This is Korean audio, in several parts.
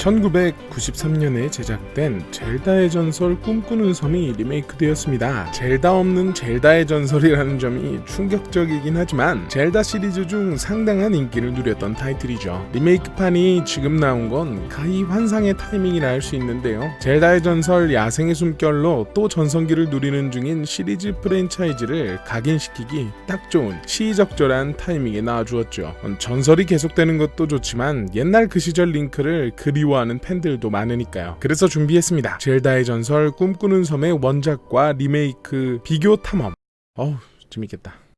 1993년에 제작된 젤다의 전설 꿈꾸는 섬이 리메이크되었습니다. 젤다 없는 젤다의 전설이라는 점이 충격적이긴 하지만 젤다 시리즈 중 상당한 인기를 누렸던 타이틀이죠. 리메이크판이 지금 나온 건 가히 환상의 타이밍이라 할 수 있는데요. 젤다의 전설 야생의 숨결로 또 전성기를 누리는 중인 시리즈 프랜차이즈를 각인시키기 딱 좋은 시의적절한 타이밍에 나와주었죠. 전설이 계속되는 것도 좋지만 옛날 그 시절 링크를 그리워 하는 팬들도 많으니까요. 그래서 준비했습니다. 젤다의 전설 꿈꾸는 섬의 원작과 리메이크 비교 탐험. 어우 재밌겠다.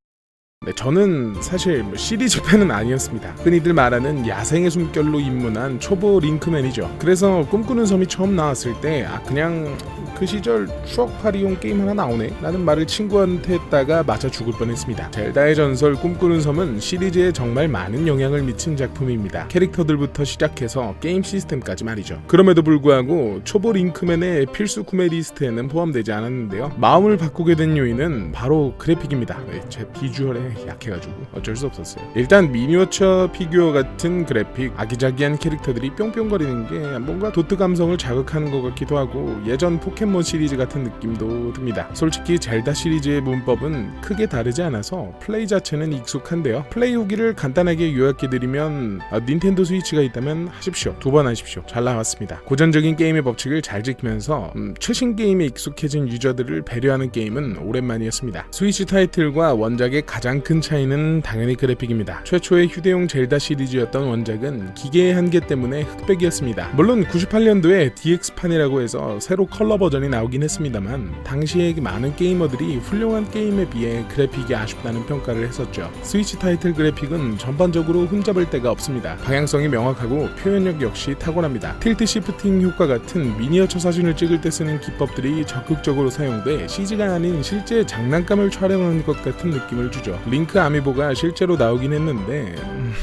네, 저는 사실 뭐 시리즈 팬은 아니었습니다. 흔히들 말하는 야생의 숨결로 입문한 초보 링크맨이죠. 그래서 꿈꾸는 섬이 처음 나왔을 때, 아, 그냥 그 시절 추억팔이용 게임 하나 나오네? 라는 말을 친구한테 했다가 맞아 죽을 뻔했습니다. 젤다의 전설 꿈꾸는 섬은 시리즈에 정말 많은 영향을 미친 작품입니다. 캐릭터들부터 시작해서 게임 시스템까지 말이죠. 그럼에도 불구하고 초보 링크맨의 필수 구매 리스트에는 포함되지 않았는데요. 마음을 바꾸게 된 요인은 바로 그래픽입니다. 네, 제 비주얼에 약해가지고 어쩔 수 없었어요. 일단 미니어처 피규어 같은 그래픽, 아기자기한 캐릭터들이 뿅뿅거리는 게 뭔가 도트 감성을 자극하는 것 같기도 하고 예전 포켓몬 시리즈 같은 느낌도 듭니다. 솔직히 젤다 시리즈의 문법은 크게 다르지 않아서 플레이 자체는 익숙한데요. 플레이 후기를 간단하게 요약해드리면 아, 닌텐도 스위치가 있다면 하십시오. 두 번 하십시오. 잘 나왔습니다. 고전적인 게임의 법칙을 잘 지키면서 음, 최신 게임에 익숙해진 유저들을 배려하는 게임은 오랜만이었습니다. 스위치 타이틀과 원작의 가장 큰 차이는 당연히 그래픽입니다. 최초의 휴대용 젤다 시리즈였던 원작은 기계의 한계 때문에 흑백이었습니다. 물론 98년도에 DX판이라고 해서 새로 컬러 버전이 나오긴 했습니다만 당시에 많은 게이머들이 훌륭한 게임에 비해 그래픽이 아쉽다는 평가를 했었죠. 스위치 타이틀 그래픽은 전반적으로 흠잡을 데가 없습니다. 방향성이 명확하고 표현력 역시 탁월합니다. 틸트 시프팅 효과 같은 미니어처 사진을 찍을 때 쓰는 기법들이 적극적으로 사용돼 CG가 아닌 실제 장난감을 촬영한 것 같은 느낌을 주죠. 링크 아미보가 실제로 나오긴 했는데 음,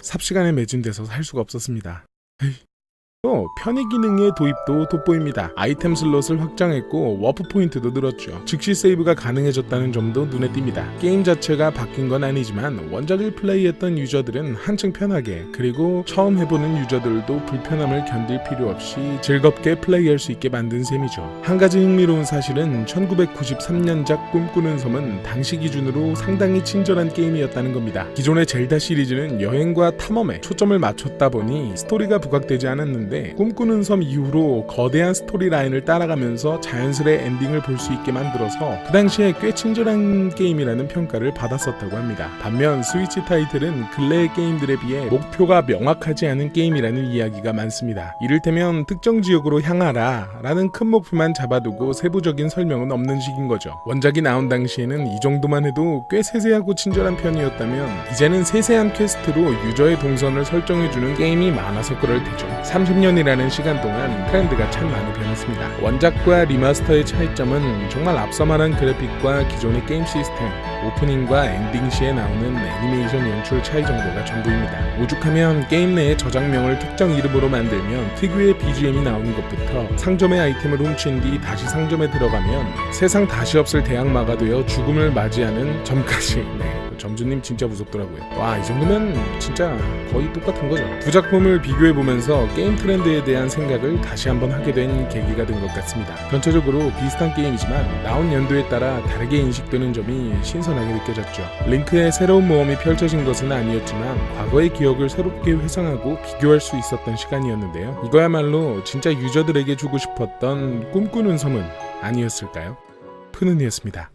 삽시간에 매진돼서 살 수가 없었습니다. 에이. 또 편의 기능의 도입도 돋보입니다. 아이템 슬롯을 확장했고 워프 포인트도 늘었죠. 즉시 세이브가 가능해졌다는 점도 눈에 띕니다. 게임 자체가 바뀐 건 아니지만 원작을 플레이했던 유저들은 한층 편하게 그리고 처음 해보는 유저들도 불편함을 견딜 필요 없이 즐겁게 플레이할 수 있게 만든 셈이죠. 한 가지 흥미로운 사실은 1993년작 꿈꾸는 섬은 당시 기준으로 상당히 친절한 게임이었다는 겁니다. 기존의 젤다 시리즈는 여행과 탐험에 초점을 맞췄다 보니 스토리가 부각되지 않았는데 꿈꾸는 섬 이후로 거대한 스토리 라인을 따라가면서 자연스레 엔딩을 볼 수 있게 만들어서 그 당시에 꽤 친절한 게임이라는 평가를 받았었다고 합니다. 반면 스위치 타이틀은 근래의 게임들에 비해 목표가 명확하지 않은 게임이라는 이야기가 많습니다. 이를테면 특정 지역으로 향하라 라는 큰 목표만 잡아두고 세부적인 설명은 없는 식인 거죠. 원작이 나온 당시에는 이 정도만 해도 꽤 세세하고 친절한 편이었다면 이제는 세세한 퀘스트로 유저의 동선을 설정해주는 게임이 많아서 그럴 테죠. 30 년이라는 시간 동안 트렌드가 참 많이 변했습니다. 원작과 리마스터의 차이점은 정말 앞서만한 그래픽과 기존의 게임 시스템, 오프닝과 엔딩 시에 나오는 애니메이션 연출 차이 정도가 전부입니다. 오죽하면 게임 내의 저장명을 특정 이름으로 만들면 특유의 BGM이 나오는 것부터 상점의 아이템을 훔친 뒤 다시 상점에 들어가면 세상 다시 없을 대항마가 되어 죽음을 맞이하는 점까지 네. 점주님 진짜 무섭더라고요. 와, 이 정도면 진짜 거의 똑같은 거죠. 두 작품을 비교해 보면서 게임 트렌드에 대한 생각을 다시 한번 하게 된 계기가 된 것 같습니다. 전체적으로 비슷한 게임이지만 나온 연도에 따라 다르게 인식되는 점이 신선하게 느껴졌죠. 링크의 새로운 모험이 펼쳐진 것은 아니었지만 과거의 기억을 새롭게 회상하고 비교할 수 있었던 시간이었는데요. 이거야말로 진짜 유저들에게 주고 싶었던 꿈꾸는 섬은 아니었을까요? 푸는이었습니다.